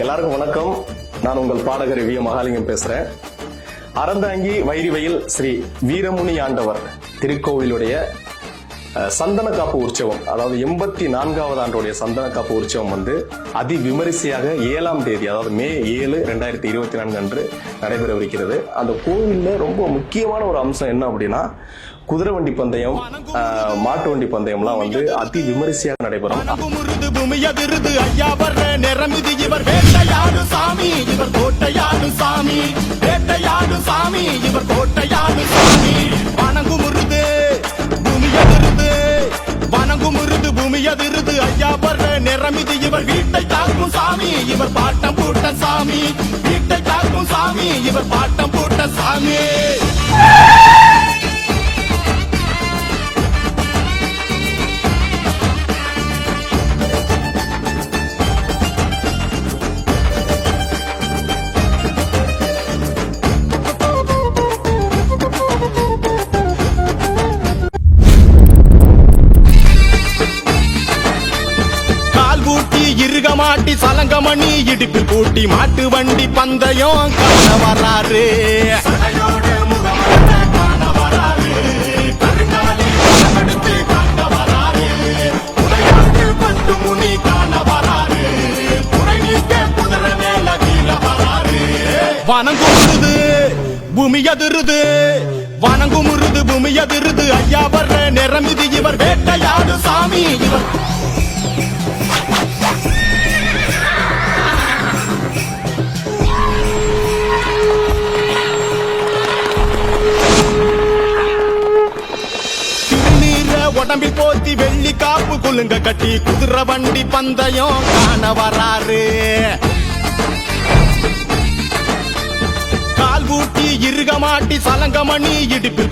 எல்லாருக்கும் வணக்கம். நான் உங்கள் பாடகர் வி. மகாலிங்கம் பேசுறேன். அறந்தாங்கி வைரிவையில் ஸ்ரீ வீரமுனி ஆண்டவர் திருக்கோவிலுடைய அஹ், சந்தன காப்பு உற்சவம் அதாவது எண்பத்தி நான்காவது ஆண்டுடைய சந்தன காப்பு உற்சவம் வந்து அதி விமரிசையாக ஏழாம் தேதி அதாவது மே ஏழு ரெண்டாயிரத்தி இருபத்தி நான்கு அன்று நடைபெறவிருக்கிறது. அந்த கோவிலில் ரொம்ப முக்கியமான ஒரு அம்சம் என்ன அப்படின்னா குதிரை வண்டி பந்தயம் மாட்டு வண்டி பந்தயம்லாம் வந்து அதி விமரிசையாக நடைபெறும். முருது அதிருது ஐயா வர்ற நிறமிது இவர் சாமி இவர் சாமி. சாமி இவர் சாமி. முருது ஐயா வீட்டை காக்கும் சாமி இவர் பாட்டம் பூட்ட சாமி. வீட்டை காக்கும் சாமி இவர் பாட்டம் பூட்ட சாமி. பூட்டி இருக மாட்டி சலங்கமணி இடுப்பில் பூட்டி மாட்டு வண்டி பந்தயம் காண வராரு வணங்குமுருது பூமி அதிருது. வணங்குமுருது பூமி அதிருது. ஐயா வர்ற நிறமிது இவர் வேட்டையாடு சாமி. இவர் திருநீர உடம்பில் போத்தி வெள்ளி காப்பு குலுங்க கட்டி குதிரை வண்டி பந்தயம் காண வராரு. கால் கூட்டி இருக மாட்டி சலங்கமணி இடுப்பில்